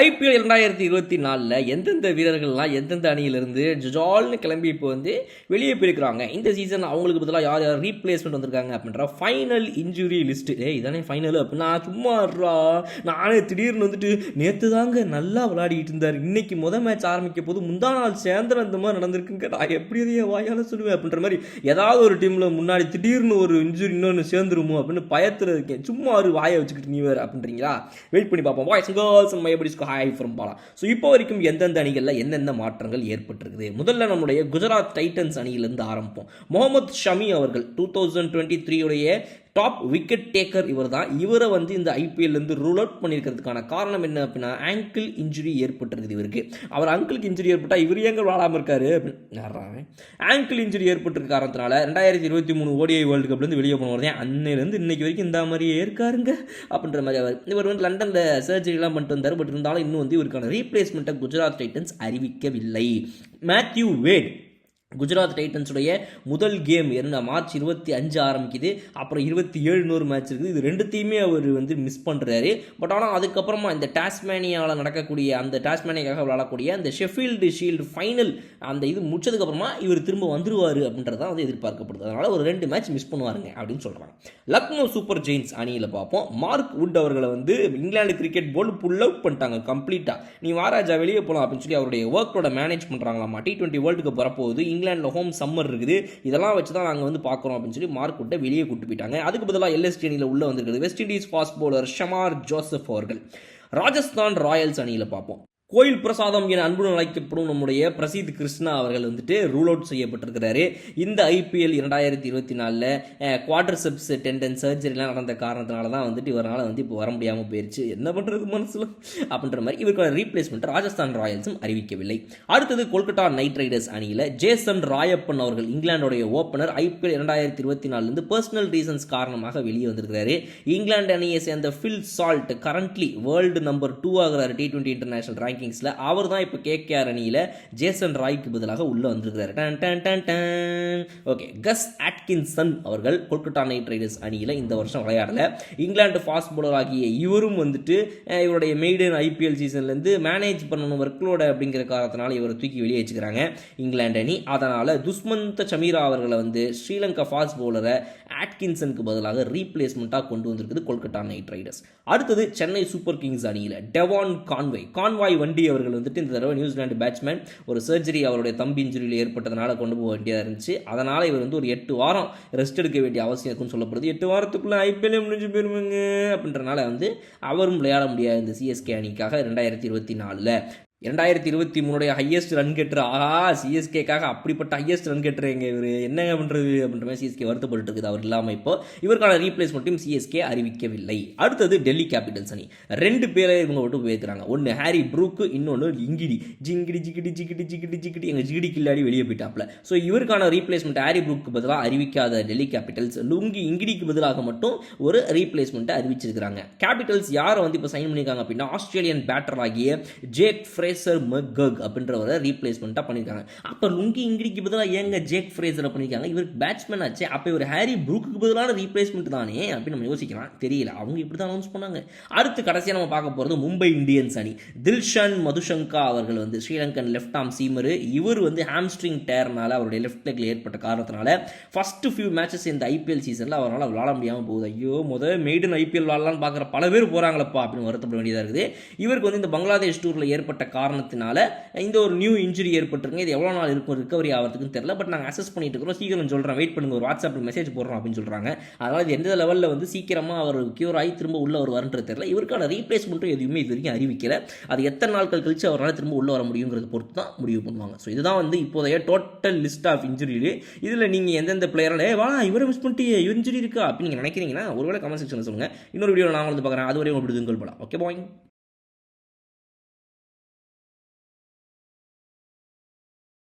IPL இரண்டாயிரத்தி இருபத்தி நாலில் எந்தெந்த வீரர்கள்லாம் எந்தெந்த அணியிலிருந்து ஜால்னு கிளம்பி இப்போ வந்து வெளியே போயிருக்கிறாங்க? இந்த சீசன் அவங்களுக்கு பதிலாக யார் யார் ரீப்ளேஸ்மெண்ட் வந்திருக்காங்க அப்படின்ற ஃபைனல் இன்ஜுரி லிஸ்ட்டு ஏ இதானே ஃபைனல் அப்படின்னா சும்மா நானே திடீர்னு வந்துட்டு நேற்று தாங்க நல்லா விளையாடிட்டு இருந்தார். இன்னைக்கு முத மேட்ச் ஆரம்பிக்க போது முந்தா நாள் சேந்திரம் இந்த மாதிரி நடந்திருக்குங்க. நான் எப்படி அதையே வாயால் சொல்லுவேன் அப்படின்ற மாதிரி ஏதாவது ஒரு டீமில் முன்னாடி திடீர்னு ஒரு இன்ஜுரி இன்னொன்று சேர்ந்துருமோ அப்படின்னு பயத்தில் இருக்கேன். சும்மா ஒரு வாயை வச்சுக்கிட்டு நீ வேறு அப்படின்றீங்களா? வெயிட் பண்ணி பார்ப்போம். வாய்ஸ் கேர்ள்ஸ் மை எப்படி ஹாய் ஃப்ரம் பாலா. ஸோ இப்போ வரைக்கும் எந்தெந்த அணிகளில் எந்தெந்த மாற்றங்கள் ஏற்பட்டிருக்குது? முதல்ல நம்முடைய குஜராத் டைட்டன்ஸ் அணியிலிருந்து ஆரம்பிப்போம். முகமது ஷமி அவர்கள் டூ தௌசண்ட் டுவெண்ட்டி த்ரீ உடைய டாப் விக்கெட் டேக்கர் இவர் தான் இவரை வந்து இந்த ஐபிஎல்லேருந்து ரூல் அவுட் பண்ணியிருக்கிறதுக்கான காரணம் என்ன அப்படின்னா ஆங்கிள் இன்ஜுரி ஏற்பட்டிருக்குது இவருக்கு. அவர் அங்கிளுக்கு இன்ஜுரி ஏற்பட்டால் இவர் எங்கே விளாடாமல் இருக்காரு? அப்படின்னு ஆங்கிள் இன்ஜுரி ஏற்பட்டிருக்க காரணத்தினால ரெண்டாயிரத்தி இருபத்தி மூணு ஓடிஐ வேர்ல்டு கப்லேருந்து வெளியே போனவர் தான். அன்னையிலேருந்து இன்னைக்கு வரைக்கும் இந்த மாதிரியே இருக்காருங்க அப்படின்ற மாதிரி அவர். இவர் வந்து லண்டனில் சர்ஜரிலாம் பண்ணிட்டு வந்தார் பட் இருந்தாலும் இன்னும் வந்து இவருக்கான ரீப்ளேஸ்மெண்ட்டை குஜராத் டைட்டன்ஸ் அறிவிக்கவில்லை. மேத்யூ வேட் குஜராத் டைட்டன்ஸுடைய முதல் கேம் என்ன மார்ச் இருபத்தி அஞ்சு ஆரம்பிக்குது. அப்புறம் இருபத்தி ஏழு நூறு மேட்ச் இருக்குது. இது ரெண்டுத்தையுமே அவர் வந்து மிஸ் பண்ணுறாரு பட் ஆனால் அதுக்கப்புறமா இந்த டாஸ்மேனியாவில் நடக்கக்கூடிய அந்த டாஸ்மேனியாக்காக விளையாடக்கூடிய அந்த ஷெஃபீல்டு ஷீல்டு ஃபைனல் அந்த இது முடிச்சதுக்கப்புறமா இவர் திரும்ப வந்துருவார் தான் வந்து எதிர்பார்க்கப்படுது. அதனால் ஒரு ரெண்டு மேட்ச் மிஸ் பண்ணுவாருங்க அப்படின்னு சொல்கிறாங்க லக்னோ சூப்பர் ஜெயின்ஸ் அணியில் பார்ப்போம். மார்க் வுட் அவர்களை வந்து England cricket board pull out பண்ணிட்டாங்க கம்ப்ளீட்டாக நீ வாராஜா வெளியே போகலாம் அப்படின்னு சொல்லி அவருடைய ஒர்க்கோட மேனேஜ் பண்ணுறாங்களாமா டி டுவெண்ட்டி வேர்ல்டு கப் வரப்போகுது. இங்கிலாண்டில் ஹோம் சம்மர் இருக்குது. இதெல்லாம் வச்சு தான் நாங்கள் வந்து பார்க்குறோம் அப்படின்னு சொல்லி மார்க் விட்ட வெளியே கூட்டு போயிட்டாங்க. அதுக்கு பதிலாக எல்எஸ்டி அணியில் உள்ளே வந்திருக்குது West Indies fast bowler Shamar Joseph அவர்கள். ராஜஸ்தான் ராயல்ஸ் அணியில் பார்ப்போம். கோயில் பிரசாதம் என அன்புடன் அழைக்கப்படும் நம்முடைய பிரசீத் கிருஷ்ணா அவர்கள் வந்துட்டு ரூல் அவுட் செய்யப்பட்டிருக்கிறாரு. இந்த ஐபிஎல் இரண்டாயிரத்தி இருபத்தி நாலில் குவார்டர் செப்ஸ் டெண்டன் சர்ஜரிலாம் நடந்த காரணத்தினால தான் வந்துட்டு இவரால் வந்து இப்போ வர முடியாமல் போயிருச்சு. என்ன பண்ணுறது மனசில்? அப்படின்ற மாதிரி இவருக்கான ரீப்ளேஸ்மெண்ட் ராஜஸ்தான் ராயல்ஸும் அறிவிக்கவில்லை. அடுத்தது கொல்கத்தா நைட் ரைடர்ஸ் அணியில் ஜேசன் ராயப்பன் அவர்கள் இங்கிலாந்துடைய ஓப்பனர் ஐபிஎல் இரண்டாயிரத்தி இருபத்தி நாலுலேருந்து பர்சனல் ரீசன்ஸ் காரணமாக வெளியே வந்திருக்கிறாரு. இங்கிலாந்து அணியை சேர்ந்த Phil Salt currently world number two ஆகிறார் டி டுவெண்ட்டி இன்டர்நேஷனல் ரேங்கிங்ஸில் அவர் தான் இப்போ கேகேஆர் அணியில் ஜேசன் ராய்க்கு பதிலாக உள்ளே வந்திருக்கிறார். டன் டன் டன் டன். ஓகே கஸ் ஆட்கின்சன் அவர்கள் கொல்கட்டா நைட் ரைடர்ஸ் அணியில் இந்த வருஷம் விளையாடல. இங்கிலாந்து ஃபாஸ்ட் பவுலர் ஆகிய இவரும் வந்துட்டு இவருடைய மெய்டன் ஐபிஎல் சீசன்லேருந்து மேனேஜ் பண்ணணும் ஒர்க்லோட அப்படிங்கிற காரணத்தினால இவரை தூக்கி வெளியே வச்சுக்கிறாங்க இங்கிலாந்து அணி. அதனால் துஷ்மந்த சமீரா அவர்களை வந்து ஸ்ரீலங்கா ஃபாஸ்ட் பவுலரை ஆட்கின்சனுக்கு பதிலாக ரீப்ளேஸ்மெண்ட்டாக கொண்டு வந்திருக்குது கொல்கட்டா நைட் ரைடர்ஸ் அடுத்தது சென்னை சூப்பர் கிங்ஸ் அணியில் டெவான் கான்வாய் கான்வாய் வந்து வண்டி அவர்கள் வந்துட்டு இந்த தடவை நியூசிலாந்து பேட்ஸ்மேன் ஒரு சர்ஜரி அவருடைய தம்பி இன்ஜுரியில் ஏற்பட்டதுனால கொண்டு போக வேண்டியதாக இருந்துச்சு. அதனால் இவர் வந்து ஒரு எட்டு வாரம் ரெஸ்ட் எடுக்க வேண்டிய அவசியம் இருக்குன்னு சொல்லப்படுது. எட்டு வாரத்துக்குள்ளே ஐபிஎல் முடிஞ்சு போயிருவாங்க அப்படின்றனால வந்து அவரும் விளையாட முடியாது இந்த சிஎஸ்கே அணிக்காக ரெண்டாயிரத்தி இருபத்தி நாலில். இரண்டாயிரத்தி இருபத்தி மூணுடைய ஹையஸ்ட் ரன் கெட்டர் ஆஹா சிஎஸ்கேக்காக அப்படிப்பட்ட ஹையஸ்ட் ரன் கெட்டர் எங்க இவர்? என்னங்க பண்ணுறது அப்படின்ற மாதிரி சிஎஸ்கே வருத்தப்பட்டு இருக்குது அவர் இல்லாமல் இப்போ. இவருக்கான ரீப்ளேஸ்மெண்ட்டும் சிஎஸ்கே அறிவிக்கவில்லை. அடுத்தது டெல்லி கேபிட்டல்ஸ் அணி. ரெண்டு பேரை இவங்க விட்டு போயிருக்கிறாங்க. ஒன்று ஹாரி ப்ரூக்கு இன்னொன்று இங்கிடி ஜிங்கிடி ஜிகிடி ஜிகிடி ஜிகிடி ஜிகிடி எங்கள் ஜிகிடி கில்லாடி வெளியே போயிட்டாப்ல. ஸோ இவருக்கான ரீப்ளேஸ்மெண்ட் ஹாரி ப்ரூக்கு பதிலாக அறிவிக்காத டெல்லி கேபிட்டல்ஸ் லுங்கி இங்கிடிக்கு பதிலாக மட்டும் ஒரு ரீப்ளேஸ்மெண்ட்டை அறிவிச்சிருக்கிறாங்க. கேபிட்டல்ஸ் யாரை வந்து இப்போ சைன் பண்ணியிருக்காங்க அப்படின்னா ஆஸ்திரேலியன் பேட்டர் ஆகிய ஜேக் ஃப்ரேசர் மெக்கக் அப்படின்றவரை ரீப்ளேஸ்மெண்ட்டாக பண்ணியிருக்காங்க அப்போ லுங்கி இங்கிடிக்கு பதிலாக ஏங்க ஜேக் ஃப்ரேசரை பண்ணியிருக்காங்க இவருக்கு பேட்ஸ்மேன் ஆச்சு. அப்போ இவர் ஹாரி ப்ரூக்கு பதிலான ரீப்ளேஸ்மெண்ட் தானே அப்படின்னு நம்ம யோசிக்கலாம். தெரியல. அவங்க இப்படி தான் அனௌன்ஸ் பண்ணாங்க. அடுத்து கடைசியாக நம்ம பார்க்க போகிறது மும்பை இந்தியன்ஸ் அணி. தில்ஷன் மதுஷங்கா அவர்கள் வந்து ஸ்ரீலங்கன் லெஃப்ட் ஆர்ம் சீமர் இவர் வந்து ஹாம்ஸ்ட்ரிங் டேர்னால அவருடைய லெஃப்ட் லெக்ல ஏற்பட்ட காரணத்தினால ஃபஸ்ட்டு ஃபியூ மேட்சஸ் இந்த ஐபிஎல் சீசனில் அவரால் விளாட முடியாமல் போகுது. ஐயோ முதல் மெய்டன் ஐபிஎல் விளாடலாம்னு பார்க்குற பல பேர் போகிறாங்களப்பா அப்படின்னு வருத்தப்பட வேண்டியதாக இருக்குது. இவருக்கு வந்து இந்த பங்களாதேஷ் டூரில் ஏற்பட்ட காரணத்தினால இந்த ஒரு நியூ இன்ஜுரி ஏற்பட்டிருங்க இது எவ்வளோ நாள் இருக்கும்? ரிகவரி ஆகிறதுக்குன்னு தெரியல. பட் நாங்கள் அசஸ் பண்ணிட்டு இருக்கிறோம். சீக்கிரம் சொல்கிறேன் வெயிட் பண்ணுங்க. ஒரு வாட்ஸ்அப்பில் மெசேஜ் போடுறோம் அப்படின்னு சொல்கிறாங்க அதனால் இது எந்த லெவலில் வந்து சீக்கிரமாக அவர் கியூர் ஆகி திரும்ப உள்ள ஒரு வரன்றது தெரியல. இவருக்கான ரீப்ளேஸ்மெண்ட்டும் எதுவுமே இது வரைக்கும் அறிவிக்கல. அது எத்தனை நாட்கள் கழிச்சு அவரால் திரும்ப உள்ள வர முடியுங்கிறத பொறுத்து தான் முடிவு பண்ணுவாங்க. ஸோ இதுதான் வந்து இப்போதைய டோட்டல் லிஸ்ட் ஆஃப் இன்ஜுரியில் இதில் நீங்கள் எந்தெந்த பிளேயரால் ஏ வா இவரை மிஸ் பண்ணிட்டு இன்ஜுரி இருக்கா? அப்படின்னு நீங்கள் நினைக்கிறீங்கன்னா ஒருவேளை கமெண்ட் செக்ஷனில் சொல்லுங்கள் இன்னொரு வீடியோ நான் வந்து பார்க்குறேன். அது வரையும் உங்களுக்கு போகலாம் ஓகே பாய்